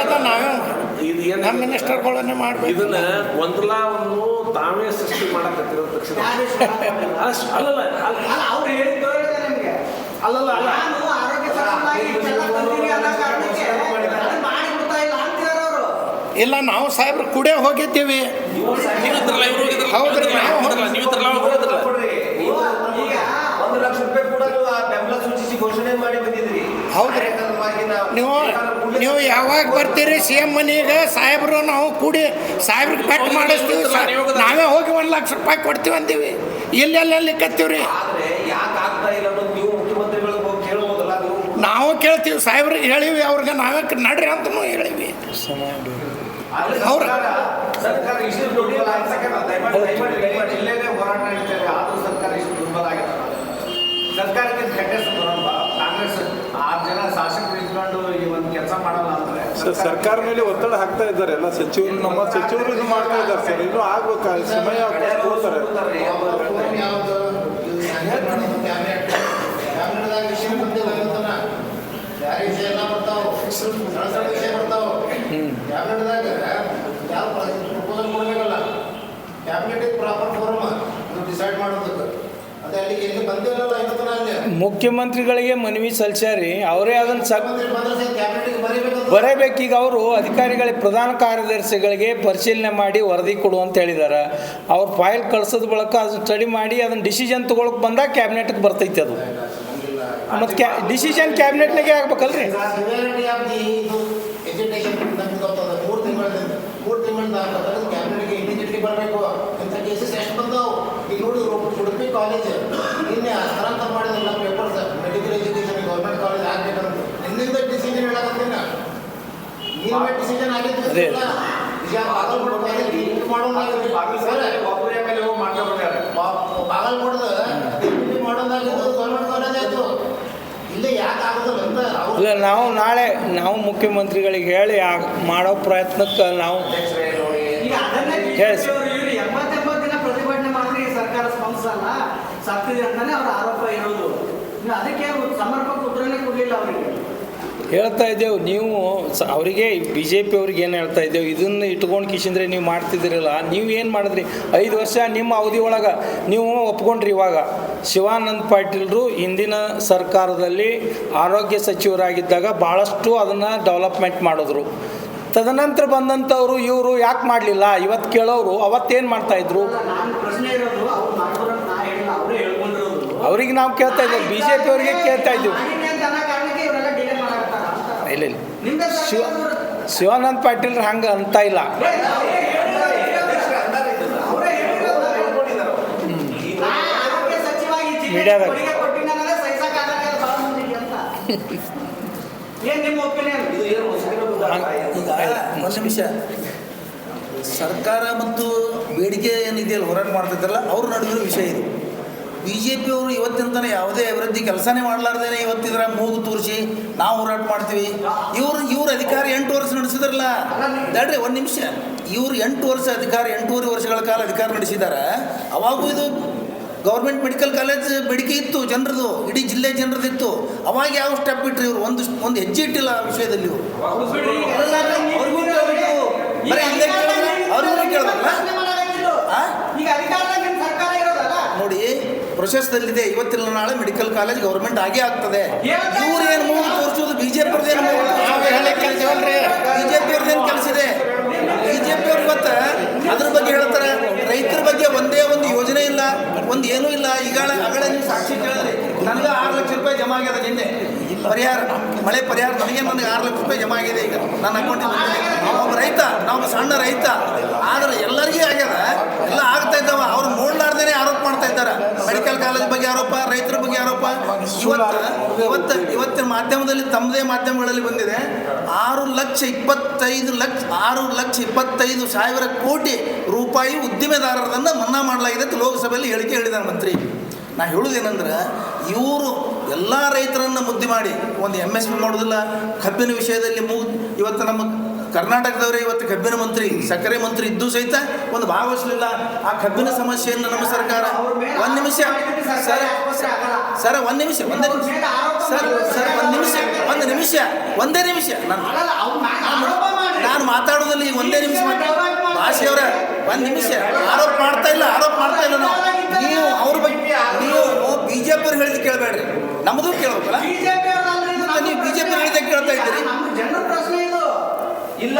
ನಾವೇ ಇದು ಏನು ಮಿನಿಸ್ಟರ್ಗಳನ್ನೇ ಮಾಡ್ಬೇಕು. ಇದನ್ನ ಗೊಂದಲವನ್ನು ತಾವೇ ಸೃಷ್ಟಿ ಮಾಡಕತ್ತಿರೋ ತಕ್ಷಣ. ಅಲ್ಲಲ್ಲ ಅಲ್ಲ. ಅಲ್ಲ ಅವ್ರು ಹೇಳಿದ್ದು ಅಲ್ಲಲ್ಲ ಅಲ್ಲ. ಇಲ್ಲ ಅಂತಿದ್ದಾರೆ ಅವರು. ಇಲ್ಲ ನಾವು ಸಾಹೇಬ್ರ ಕುಡೇ ಹೋಗಿದ್ದೀವಿ. ಹೌದ್ರಿ, ನಾವು ಈಗ ಒಂದು ಲಕ್ಷ ರೂಪಾಯಿ ಕೂಡ ಬೆಂಬಲ ಸೂಚಿಸಿ ಘೋಷಣೆ ಮಾಡಿ ಬಂದಿದ್ರಿ. ಹೌದ್ರಿ. ನಾವು- ನೀವು ಯಾವಾಗ ಬರ್ತೀರಿ ಸಿ ಎಂ ಮನೆಗೆ? ಸಾಹೇಬ್ರು ನಾವು ಕೂಡಿ ಸಾಹೇಬ್ರಿಗೆ ಪಟ್ಟು ಮಾಡಿಸ್ತೀವಿ. ನಾವೇ ಹೋಗಿ ಒಂದು ಲಕ್ಷ ರೂಪಾಯಿ ಕೊಡ್ತೀವಿ ಅಂತೀವಿ ಇಲ್ಲೆಲ್ಲೆಲ್ಲಿ ಕತ್ತೀವ್ರಿ. ನೀವು ಕೇಳ್ತೀವಿ. ಸಾಹೇಬ್ರಿಗೆ ಹೇಳಿವಿ ಅವ್ರಿಗೆ ನಾವೇ ನಡ್ರಿ ಅಂತನೂ ಹೇಳಿವಿ. ಅವ್ರ- ಸರ್ಕಾರ ಸರ್ಕಾರ ಇಷ್ಟು ದುರ್ಬಲ ಆಗ್ತಕ್ಕೆ ದಯಮಾಡಿ ದಯಮಾಡಿ ದಯಮಾಡಿ ಜಿಲ್ಲೆಗೆ ಹೋರಾಟ ನಡೀತದೆ ಆದ್ರೂ ಸರ್ಕಾರ ಇಷ್ಟು ದುರ್ಬಲ ಆಗಿದೆ ಸರ್ಕಾರಕ್ಕೆ ಕೆಟ್ಟಸ್ ಬರಲ್ಲ ಕಾಂಗ್ರೆಸ್ ಆರು ಜನ ಶಾಸಕರು ಇಟ್ಕೊಂಡು ಈ ಒಂದು ಕೆಲಸ ಮಾಡಲ್ಲ ಅಂದ್ರೆ ಸರ್ ಸರ್ಕಾರ ಮೇಲೆ ಒತ್ತಡ ಹಾಕ್ತಾ ಇದ್ದಾರೆ. ಎಲ್ಲ ಸಚಿವರು ನಮ್ಮ ಸಚಿವರು ಇದು ಮಾಡ್ತಾ ಇದ್ದಾರೆ ಸರ್. ಇನ್ನೂ ಆಗ್ಬೇಕು. ಸಮಯ ಕೊಡ್ತಾರೆ. ಡಿಸೈಡ್ ಮಾಡೋದಕ್ಕೆ ಅದೇ ಅಲ್ಲಿಗೆ ಎಲ್ಲಿ ಬಂದಿರಲ್ಲ ಇವತ್ತು ಅಲ್ಲಿ ಮುಖ್ಯಮಂತ್ರಿಗಳಿಗೆ ಮನವಿ ಸಲ್ಲಿಸ್ಯಾರಿ. ಅವರೇ ಅದನ್ನು ಸಕ್ ಬರಬೇಕೀಗ ಅವರು ಅಧಿಕಾರಿಗಳಿಗೆ ಪ್ರಧಾನ ಕಾರ್ಯದರ್ಶಿಗಳಿಗೆ ಪರಿಶೀಲನೆ ಮಾಡಿ ವರದಿ ಕೊಡು ಅಂತ ಹೇಳಿದ್ದಾರೆ ಅವ್ರು ಫೈಲ್ ಕಳ್ಸೋದ್ ಬಳಕ ಅದನ್ನು ಸ್ಟಡಿ ಮಾಡಿ ಅದನ್ನು ಡಿಸಿಷನ್ ತೊಗೊಳಕ್ ಬಂದಾಗ ಕ್ಯಾಬಿನೆಟ್ಗೆ ಬರ್ತೈತೆ ಅದು. ಮತ್ತು ಕ್ಯಾ ಡಿಸಿಷನ್ ಕ್ಯಾಬಿನೆಟ್ನಾಗೆ ಆಗ್ಬೇಕಲ್ರಿ? ಮೂರು ಮೂರು ಬರಬೇಕು. ಇಂಥ ಕೇಸಸ್ ಎಷ್ಟು ಬಂದಾವು? ನೋಡಿ ಉಡುಪಿ- ಕಾಲೇಜ್ ನಿನ್ನೆ ಹಸ್ತಾಂತರ paper sir medical education government college ಆಗ್ಬೇಕಂತ. ನಿನ್ನಿಂದ ಡಿಸಿಷನ್ ಹೇಳಕತ್ತೀನಿ ನೀನು ಡಿಸಿಷನ್ ಆಗಿದ್ದು ಅದೇ. ಬಾಗಲಕೋಟೆ ಕಾಲೇಜ್ ಡಿಪ್ಯೂಟಿ ಮಾಡೋದಾಗಿದ್ದು ಪಾಕಿಸ್ತಾನ ಒಬ್ಬರ ಮೇಲೆ ಹೋಗಿ ಬಾಗಲಕೋಟದ ಮಾಡೋದಾಗಿದ್ದು ಗೌರ್ಮೆಂಟ್ ಕಾಲೇಜ್ ಆಯಿತು. ಇಲ್ಲೇ ಯಾಕೆ ಆಗೋದಿಲ್ಲ ಅಂತ ಅವ್ರು ಇಲ್ಲ ನಾವು ನಾಳೆ ನಾವು ಮುಖ್ಯಮಂತ್ರಿಗಳಿಗೆ ಹೇಳಿ ಮಾಡೋ ಪ್ರಯತ್ನಕ್ಕೆ ನಾವು ಅಧ್ಯಕ್ಷರೇ ನೋಡಿ ಈಗ ಅದನ್ನೇ Yes. ಬಿಜೆಪಿ ಅವರು ಇವ್ರು ಎಂಬತ್ತೆಂಬತ್ತು ದಿನ ಪ್ರತಿಭಟನೆ ಮಾಡಿದ್ರೆ ಈ ಸರ್ಕಾರ ಸ್ಪಂದಿಸಲ್ಲ ಸತ್ತಿದೆ ಅಂತಾನೆ ಅವ್ರ ಆರೋಪ ಇರೋದು ಅದಕ್ಕೆ ಸಮರ್ಪಕ ಉತ್ತರನೇ ಕೊಡಲಿಲ್ಲ ಅವರಿಗೆ. ಹೇಳ್ತಾ ಇದ್ದೇವೆ ನೀವು ಸ- ಅವರಿಗೆ ಬಿ ಜೆ ಪಿ ಅವ್ರಿಗೆ ಏನು ಹೇಳ್ತಾ ಇದ್ದೇವೆ ಇದನ್ನು ಇಟ್ಕೊಂಡು ಕಿಶಿಂದ್ರೆ ನೀವು ಮಾಡ್ತಿದ್ದೀರಲ್ಲ ನೀವು ಏನು ಮಾಡಿದ್ರಿ? ಐದು ವರ್ಷ ನಿಮ್ಮ ಅವಧಿ ಒಳಗೆ ನೀವು ಒಪ್ಕೊಂಡ್ರಿ ಇವಾಗ. ಶಿವಾನಂದ ಪಾಟೀಲ್ರು ಹಿಂದಿನ ಸರ್ಕಾರದಲ್ಲಿ ಆರೋಗ್ಯ ಸಚಿವರಾಗಿದ್ದಾಗ ಭಾಳಷ್ಟು ಅದನ್ನು ಡೆವಲಪ್ಮೆಂಟ್ ಮಾಡಿದ್ರು. ತದನಂತರ ಬಂದಂಥವ್ರು ಇವರು ಯಾಕೆ ಮಾಡಲಿಲ್ಲ? ಇವತ್ತು ಕೇಳೋರು ಅವತ್ತೇನು ಮಾಡ್ತಾಯಿದ್ರು ಪ್ರಶ್ನೆ ಇರೋದು ಅವ್ರು ಮಾಡಿದ್ರು ಅಂತ ನಾ ಹೇಳಿಲ್ಲ ಅವರೇ ಹೇಳ್ಕೊಂಡಿರೋದು ಅವ್ರಿಗೆ ನಾವು ಕೇಳ್ತಾ ಇದ್ದೀವಿ ಬಿ ಜೆ ಪಿ ಅವರಿಗೆ ಕೇಳ್ತಾ ಇದ್ದೀವಿ ಇಲ್ಲ ಇಲ್ಲ. ಶಿವ ಶಿವಾನಂದ ಪಾಟೀಲ್ರು ಹಂಗೆ ಅಂತ ಇಲ್ಲ. ಮೀಡಿಯಾದಾಗ. ಒಂದು ನಿಮಿಷ ಸರ್ಕಾರ ಮತ್ತು ಬೇಡಿಕೆ ಏನಿದೆಯಲ್ಲ ಹೋರಾಟ ಮಾಡ್ತಿದ್ರಲ್ಲ ಅವ್ರ ನಡುವಿನ ವಿಷಯ ಇದು. ಬಿ ಜೆ ಪಿಯವರು ಇವತ್ತಿನ ತನಕ ಯಾವುದೇ ಅಭಿವೃದ್ಧಿ ಕೆಲಸನೇ ಮಾಡಲಾರ್ದೇನೆ ಇವತ್ತಿದ್ರ ಮೂಗು ತೋರಿಸಿ ನಾವು ಹೋರಾಟ ಮಾಡ್ತೀವಿ. ಇವ್ರು ಇವ್ರ ಅಧಿಕಾರ ಎಂಟು ವರ್ಷ ನಡೆಸಿದ್ರಲ್ಲ? ದಾಡ್ರಿ ಒಂದು ನಿಮಿಷ. ಇವ್ರು ಎಂಟು ವರ್ಷ ಅಧಿಕಾರ ಎಂಟೂವರೆ ವರ್ಷಗಳ ಕಾಲ ಅಧಿಕಾರ ನಡೆಸಿದ್ದಾರೆ ಅವಾಗೂ ಇದು ಗೌರ್ಮೆಂಟ್ ಮೆಡಿಕಲ್ ಕಾಲೇಜ್ ಬೇಡಿಕೆ ಇತ್ತು ಜನರದು ಇಡೀ ಜಿಲ್ಲೆ ಜನರದಿತ್ತು. ಅವಾಗ ಯಾವ ಸ್ಟೆಪ್ ಇಟ್ರಿ ಇವರು? ಒಂದು ಒಂದು ಹೆಜ್ಜೆ ಇಟ್ಟಿಲ್ಲ ಆ ವಿಷಯದಲ್ಲಿ ಇವರು. ಅವ್ರಿಗೂ ಕೇಳ್ಬೇಕಲ್ಲ? ಆ? ಈಗ ಅಧಿಕಾರದಾಗ ನಿಮ್ ಸರ್ಕಾರ ಇರೋದಲ್ಲ ನೋಡಿ ಪ್ರೊಸೆಸ್ದಲ್ಲಿದೆ ಇವತ್ತಿಲ್ಲ ನಾಳೆ ಮೆಡಿಕಲ್ ಕಾಲೇಜ್ ಗೌರ್ಮೆಂಟ್ ಆಗೇ ಆಗ್ತದೆ. ಇವ್ರು ಏನು ಮೂಗು ತೋರಿಸೋದು ಬಿಜೆಪಿ ಏನು ಬಿಜೆಪಿ ಅವ್ರದ್ದೇನು ಕೆಲಸ ಇದೆ. ಬಿಜೆಪಿ ಅವ್ರು ಇವತ್ತು ಅದ್ರ ಬಗ್ಗೆ ಹೇಳ್ತಾರೆ. ರೈತರ ಬಗ್ಗೆ ಒಂದೇ ಒಂದು ಯೋಜನೆ ಇಲ್ಲ ಒಂದು ಏನೂ ಇಲ್ಲ. ಈಗ ಆಗಲೇ ನೀವು ಸಾಕ್ಷಿ ಕೇಳಿದ್ರಿ. ನನಗೆ ಆರು ಲಕ್ಷ ರೂಪಾಯಿ ಜಮಾ ಆಗ್ಯದ ನಿನ್ನೆ. ಪರಿಹಾರ ಮಳೆ ಪರಿಹಾರ ನನಗೆ ನನಗೆ ಆರು ಲಕ್ಷ ರೂಪಾಯಿ ಜಮಾ ಆಗಿದೆ ಈಗ. ನನ್ನ ಅಕೌಂಟಿಗೆ ಒಬ್ಬ ರೈತ ನಾವು ಸಣ್ಣ ರೈತ. ಆದ್ರೆ ಎಲ್ಲರಿಗೂ ಆಗ್ಯದ. ಎಲ್ಲ ಆಗ್ತಾ ಇದ್ದಾವ. ಅವ್ರು ನೋಡ್ಲಾರ್ದೇನೆ ಆರೋಪ ಮಾಡ್ತಾ ಇದ್ದಾರೆ. ಮೆಡಿಕಲ್ ಕಾಲೇಜ್ ಬಗ್ಗೆ ಆರೋಪ, ರೈತರ ಬಗ್ಗೆ ಆರೋಪ. ಇವತ್ತು ಇವತ್ತು, ಇವತ್ತಿನ ಮಾಧ್ಯಮದಲ್ಲಿ ತಮ್ಮದೇ ಮಾಧ್ಯಮಗಳಲ್ಲಿ ಬಂದಿದೆ. ಆರು ಲಕ್ಷ ಇಪ್ಪತ್ತೈದು ಲಕ್ಷ, ಆರು ಲಕ್ಷ ಇಪ್ಪತ್ತೈದು ಸಾವಿರ ಕೋಟಿ ರೂಪಾಯಿ ಉದ್ದಿಮೆದಾರರನ್ನು ಮನ್ನಾ ಮಾಡಲಾಗಿದೆ ಅಂತ ಲೋಕಸಭೆಯಲ್ಲಿ ಹೇಳಿಕೆ ಹೇಳಿದ್ದಾರೆ ಮಂತ್ರಿ. ನಾ ಹೇಳುವುದೇನೆಂದ್ರೆ ಇವರು ಎಲ್ಲ ರೈತರನ್ನು ಮುದ್ದೆ ಮಾಡಿ, ಒಂದು ಎಂ ಎಸ್ ಪಿ ಮಾಡೋದಿಲ್ಲ, ಕಬ್ಬಿನ ವಿಷಯದಲ್ಲಿ ಮೂ, ಇವತ್ತು ನಮ್ಮ ಕರ್ನಾಟಕದವರೇ ಇವತ್ತು ಕಬ್ಬಿನ ಮಂತ್ರಿ ಸಕ್ಕರೆ ಮಂತ್ರಿ ಇದ್ದು ಸಹಿತ ಒಂದು ಭಾಗವಹಿಸಲಿಲ್ಲ. ಆ ಕಬ್ಬಿನ ಸಮಸ್ಯೆಯನ್ನು ನಮ್ಮ ಸರ್ಕಾರ ಒಂದು ನಿಮಿಷ. ಸರ್ ಸರ್ ಒಂದು ನಿಮಿಷ ಒಂದೇ ನಿಮಿಷ. ಸರ್ ಸರ್ ಒಂದು ನಿಮಿಷ ಒಂದು ನಿಮಿಷ ಒಂದೇ ನಿಮಿಷ. ನಾನು ನಾನು ಮಾತಾಡೋದಿಲ್ಲ ಈಗ ಒಂದೇ ನಿಮಿಷ ಭಾಷೆಯವರ ಒಂದು ನಿಮಿಷ. ಆರೋಪ ಮಾಡ್ತಾ ಇಲ್ಲ ಆರೋಪ ಮಾಡ್ತಾ ಇಲ್ಲ ನಾವು. ನೀವು ಅವ್ರ ಬಗ್ಗೆ ನೀವು ಬಿ ಜೆ ನಮ್ದು ಹೇಳಿದ ಕೇಳಬೇಡ್ರಿ ನಮ್ಮದು ಕೇಳ್ಬೇಕಲ್ಲ ಬಿಜೆಪಿ ಬಿ ಜೆ ನೀವು ಹೇಳಿದ್ದೆ ಕೇಳ್ತಾ ಇದ್ದೀರಿ. ನಮ್ಮ ಜನರ ಪ್ರಶ್ನೆ ಇದು ಇಲ್ಲ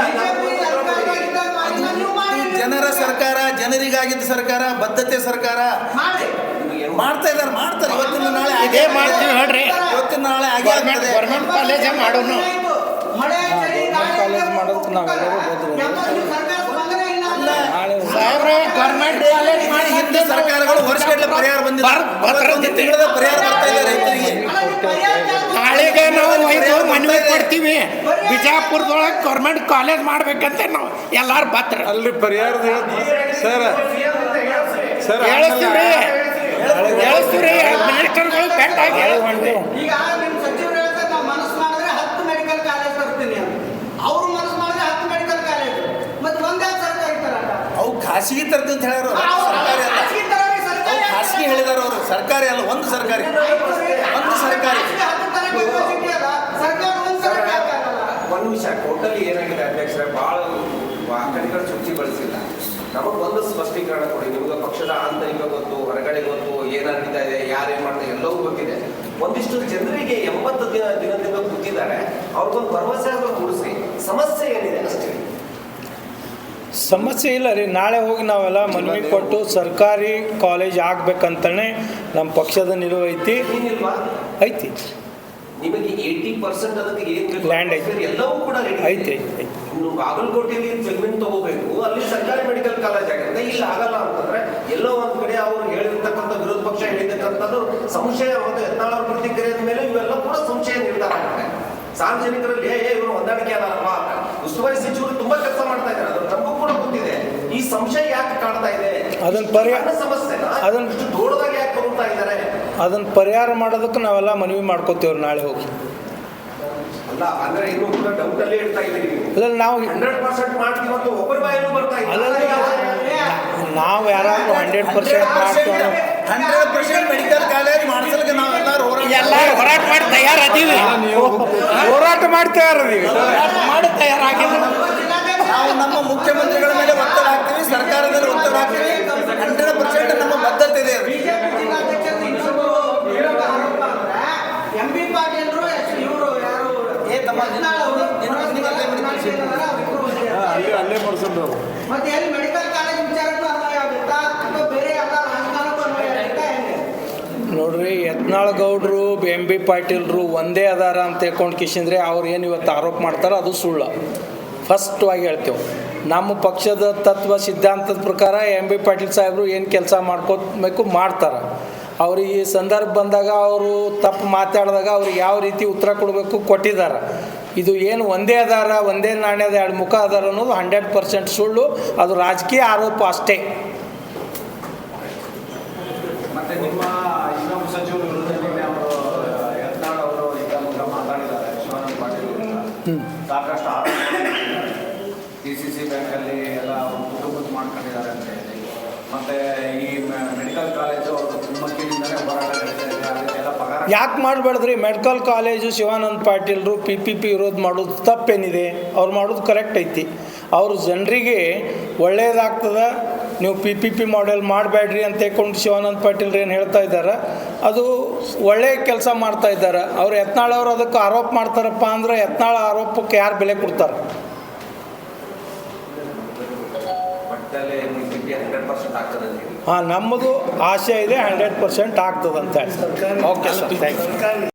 ಜನರ ಸರ್ಕಾರ ಜನರಿಗಾಗಿದ್ದ ಸರ್ಕಾರ ಬದ್ಧತೆ ಸರ್ಕಾರ. ಮಾಡಿ. ಮಾಡ್ತಾ ಇದ್ದಾರೆ ಮಾಡ್ತಾರೆ. ಇವತ್ತಿನ ನಾಳೆ ಇದೇ ಮಾಡ್ತೀವಿ ಹೇಳ್ರಿ. ಇವತ್ತಿನ ನಾಳೆ ಆಗಿ ಆಗ್ತದೆ. ಗೌರ್ಮೆಂಟ್ ಕಾಲೇಜೇ ಗಾಳಿ ಕಾಲೇಜ್ ಮಾಡೋದು ನಾವೆಲ್ಲರೂ. ಇಲ್ಲ ಸಾಹೇಬ್ರೆ ಗೌರ್ಮೆಂಟ್ ಕಾಲೇಜ್ ಮಾಡಿ ಹಿಂದೆ ಸರ್ಕಾರಗಳು ವರ್ಷಗಟ್ಟಲೆ ಪರಿಹಾರ ಬಂದಿದೆ ಒಂದು ತಿಂಗಳದ ಪರಿಹಾರ ಬರ್ತಾ ಇದೆ ರೈತರಿಗೆ. ನಾಳೆಗೆ ನಾವು ಮನವಿ ಕೊಡ್ತೀವಿ. ಬಿಜಾಪುರದೊಳಗೆ ಗೌರ್ಮೆಂಟ್ ಕಾಲೇಜ್ ಮಾಡ್ಬೇಕಂತ ನಾವು ಎಲ್ಲಾರು ಬತ್ರ ಅಲ್ಲಿ ಪರಿಹಾರದ ಸರ್. ಸರ್ ಹೇಳಿಸ್ತೀವ್ರಿ. ಹೇಳಿಸ್ತೀವ್ರಿ. ಮಿನಿಸ್ಟರ್ಗಳು ಬೆಟ್ಟ ಆಗಿ ಹೇಳ್ತೀವಿ ಈಗ ನಿಮ್ ಸಚಿವರು ಹೇಳ್ತಾರೆ ನಾವು ಮನಸ್ಸು ಮಾಡಿದ್ರೆ ಹತ್ತು ಮೆಡಿಕಲ್ ಕಾಲೇಜ್ ತರ್ತೀನಿ ಅಂತ ಅವ್ರು ಮನಸ್ಸು ಮಾಡಿದ್ರೆ ಹತ್ತು ಮೆಡಿಕಲ್ ಕಾಲೇಜ್ ಮತ್ತೆ ಒಂದೇ ಸರ್ಕಾರಿ ತರ ಅವು ಖಾಸಗಿ ತರ್ತಿ ಅಂತ ಹೇಳ್ಯಾರ ಖಾಸಗಿ ಹೇಳಿದಾರ ಅವರು ಸರ್ಕಾರಿ ಅಲ್ಲ ಒಂದು ಸರ್ಕಾರಿ. ಒಂದು ಸರ್ಕಾರಿ ಸರ್ಕಾರ. ಒಂದು ವಿಷಯ ಟೋಟಲಿ ಏನಾಗಿದೆ ಅಧ್ಯಕ್ಷರ? ಭಾಳ ವಾಕಣಿಗಳ ಚುಚ್ಚಿ ಬಳಸಿಲ್ಲ. ನಮಗೆ ಒಂದು ಸ್ಪಷ್ಟೀಕರಣ ಕೊಡಿ. ನಿಮ್ಗೆ ಪಕ್ಷದ ಆಂತರಿಕ ಗೊತ್ತು ಹೊರಗಡೆ ಗೊತ್ತು ಏನಾಗ್ತಾ ಇದೆ ಯಾರೇನ್ ಮಾಡ್ತಾರೆ ಎಲ್ಲವೂ ಗೊತ್ತಿದೆ. ಒಂದಿಷ್ಟು ಜನರಿಗೆ ಎಂಬತ್ತು ದಿನ ದಿನದಿಂದ ಕೂತಿದ್ದಾರೆ ಅವ್ರಿಗೊಂದು ಭರವಸೆ ಮೂಡಿಸಿ. ಸಮಸ್ಯೆ ಏನಿದೆ? ಸಮಸ್ಯೆ ಇಲ್ಲ ರೀ. ನಾಳೆ ಹೋಗಿ ನಾವೆಲ್ಲ ಮನವಿ ಕೊಟ್ಟು ಸರ್ಕಾರಿ ಕಾಲೇಜ್ ಆಗ್ಬೇಕಂತಾನೆ ನಮ್ಮ ಪಕ್ಷದ ನಿಲುವು ಐತಿ. ಐತಿ. ನಿಮಗೆ ಏಯ್ಟಿ ಪರ್ಸೆಂಟ್ ಅದಕ್ಕೆ ಏನು ಬೇಕು? ಐತಿ. ಎಲ್ಲವೂ ಕೂಡ ಐತಿ ಇನ್ನು ಬಾಗಲಕೋಟೆಯಲ್ಲಿ ಜಮೀನು ತಗೋಬೇಕು. ಅಲ್ಲಿ ಸರ್ಕಾರಿ ಮೆಡಿಕಲ್ ಕಾಲೇಜ್ ಆಗುತ್ತೆ ಇಲ್ಲ ಆಗಲ್ಲ ಅಂತಂದ್ರೆ ಎಲ್ಲೋ ಒಂದ್ ಕಡೆ ಅವ್ರು ಹೇಳಿರ್ತಕ್ಕಂಥ ವಿರೋಧ ಪಕ್ಷ ಹೇಳಿರ್ತಕ್ಕಂಥದ್ದು ಸಂಶಯ ಮತ್ತು ಯತ್ನಾಳ್ ಪ್ರತಿಕ್ರಿಯೆ ಮೇಲೆ ಇವೆಲ್ಲ ಕೂಡ ಸಂಶಯ ನಿರ್ಧಾರ ಆಗುತ್ತೆ. ಸಾರ್ವಜನಿಕರಲ್ಲಿ ಏ ಇವರು ಹೊಂದಾಣಿಕೆ ಅಲ್ಲ ಉಸ್ತುವಾರಿ ಸಚಿವರು ತುಂಬಾ ಕೆಲಸ ಮಾಡ್ತಾ ಇದ್ದಾರೆ. ಅದು ನಮಗೂ ಕೂಡ ಗೊತ್ತಿದೆ ಈ ಸಂಶಯ ಯಾಕೆ ಕಾಣ್ತಾ ಇದೆ? ಅದನ್ನ ಪರಿಹಾರ- ಸಮಸ್ಯೆ ಅದನ್ನ- ದೊಡ್ಡದಾಗಿ ಯಾಕೆ ಇದ್ದಾರೆ? ಅದನ್ನ ಪರಿಹಾರ ಮಾಡೋದಕ್ಕೆ ನಾವೆಲ್ಲ ಮನವಿ ಮಾಡ್ಕೋತೀವ್ರಿ ನಾಳೆ ಹೋಗಿ. ಅಲ್ಲ ಅಂದ್ರೆ ಇನ್ನೂ ಕೂಡ ಡೌಟ್ ಅಲ್ಲೇ ಇರ್ತಾ ಇದ್ದೀರಿ ನೀವು. ನಾವು ಹಂಡ್ರೆಡ್ ಪರ್ಸೆಂಟ್ ಮಾಡ್ತೀವಿ ಯಾರಾದ್ರೂ hundred percent hundred percent medical college ಮಾಡಿಸಲಿಕ್ಕೆ ನಾವೆಲ್ಲರೂ ಹೋರಾಟ ಎಲ್ಲರೂ ಹೋರಾಟ ಮಾಡಿ ತಯಾರಾದೀವಿ. ಹೋರಾಟ ಮಾಡ್ತೇವ್ರಿ ಮಾಡಿ ತಯಾರಾಗಿದ್ದೀವಿ. ನಾವು ನಮ್ಮ ಮುಖ್ಯಮಂತ್ರಿಗಳ ಮೇಲೆ ಒತ್ತಡ ಹಾಕ್ತೀವಿ ಸರ್ಕಾರದ ಮೇಲೆ ಒತ್ತಡ ಹಾಕ್ತೀವಿ. ಹಂಡ್ರೆಡ್ ಪರ್ಸೆಂಟ್ ನಮ್ಮ ಬದ್ಧತೆ ಇದೆ. ಅಲ್ಲೇ ಮಾಡ್ಸೋದು ಮತ್ತೆ ಎಲ್ಲಿ ಮೆಡಿಕಲ್ ಕಾಲೇಜ್ ವಿಚಾರಕ್ಕೂ ಅನ್ವಯ ಆಗುತ್ತಾ? ಅಥವಾ ಬೇರೆ ಎಲ್ಲ ರಾಜಕಾರಣಕ್ಕೂ ಅನ್ವಯ ಆಗುತ್ತಾ ನೋಡ್ರಿ ಯತ್ನಾಳ್ ಗೌಡ್ರು ಎಂ ಬಿ ಪಾಟೀಲ್ರು ಒಂದೇ ಅದಾರ ಅಂತ ತಿಳ್ಕೊಂಡು ಕಿಶಿಂದ್ರೆ ಅವ್ರು ಏನು ಇವತ್ತು ಆರೋಪ ಮಾಡ್ತಾರೋ ಅದು ಸುಳ್ಳು. ಫಸ್ಟ್ವಾಗಿ ಹೇಳ್ತೇವೆ. ನಮ್ಮ ಪಕ್ಷದ ತತ್ವ ಸಿದ್ಧಾಂತದ ಪ್ರಕಾರ ಎಂ ಬಿ ಪಾಟೀಲ್ ಸಾಹೇಬರು ಏನು ಕೆಲಸ ಮಾಡ್ಕೋಬೇಕು ಮಾಡ್ತಾರೆ. ಅವ್ರಿಗೆ ಈ ಸಂದರ್ಭ ಬಂದಾಗ ಅವರು ತಪ್ಪು ಮಾತಾಡಿದಾಗ ಅವ್ರಿಗೆ ಯಾವ ರೀತಿ ಉತ್ತರ ಕೊಡಬೇಕು ಕೊಟ್ಟಿದ್ದಾರೆ ಇದು ಏನು ಒಂದೇ ಅದಾರ ಒಂದೇ ನಾಣ್ಯದ ಎರಡು ಮುಖ ಅದಾರ ಅನ್ನೋದು ಹಂಡ್ರೆಡ್ ಪರ್ಸೆಂಟ್ ಸುಳ್ಳು. ಅದು ರಾಜಕೀಯ ಆರೋಪ ಅಷ್ಟೇ. ಅವರು ಅವರು. ಸಾಕಷ್ಟು ಡಿ ಸಿ ಸಿ ಬ್ಯಾಂಕಲ್ಲಿ ಎಲ್ಲ ಕುಟುಂಬದ ಮಾಡ್ಕೊಂಡಿದ್ದಾರೆ ಅಂತ ಹೇಳಿ. ಮತ್ತೆ ಈ ಮೆಡಿಕಲ್ ಕಾಲೇಜು ಅವರು ಹೋರಾಟ ಯಾಕೆ ಮಾಡಬೇಡ್ದ್ರಿ? ಮೆಡಿಕಲ್ ಕಾಲೇಜು ಶಿವಾನಂದ ಪಾಟೀಲ್ರು ಪಿ ಪಿ ಪಿ ವಿರೋಧ ಮಾಡೋದು ತಪ್ಪೇನಿದೆ. ಅವ್ರು ಮಾಡೋದು ಕರೆಕ್ಟ್ ಐತಿ. ಅವರು ಜನರಿಗೆ ಒಳ್ಳೆಯದಾಗ್ತದೆ ನೀವು ಪಿ ಪಿ ಪಿ ಮಾಡೆಲ್ ಮಾಡಬೇಡ್ರಿ ಅಂತ ಹೇಳ್ಕೊಂಡು ಶಿವಾನಂದ ಪಾಟೀಲ್ರು ಏನು ಹೇಳ್ತಾ ಇದ್ದಾರೆ? ಅದು ಒಳ್ಳೆಯ ಕೆಲಸ ಮಾಡ್ತಾ ಇದ್ದಾರೆ. ಅವ್ರು ಯತ್ನಾಳವ್ರು ಅದಕ್ಕೆ ಆರೋಪ ಮಾಡ್ತಾರಪ್ಪ ಅಂದ್ರೆ ಯತ್ನಾಳ ಆರೋಪಕ್ಕೆ ಯಾರು ಬೆಲೆ ಕೊಡ್ತಾರೆ ಮಟ್ಟದಲ್ಲಿ ಬಿಜೆಪಿ ಹಂಡ್ರೆಡ್ ಪರ್ಸೆಂಟ್ ಆಗ್ತದೆ ಅಂತ ಹೇಳಿ ಹಾಂ ನಮ್ಮದು ಆಸೆ ಇದೆ ಹಂಡ್ರೆಡ್ ಪರ್ಸೆಂಟ್ ಆಗ್ತದೆ ಅಂತ ಹೇಳಿ ಓಕೆ ಸರ್ ಥ್ಯಾಂಕ್ ಯು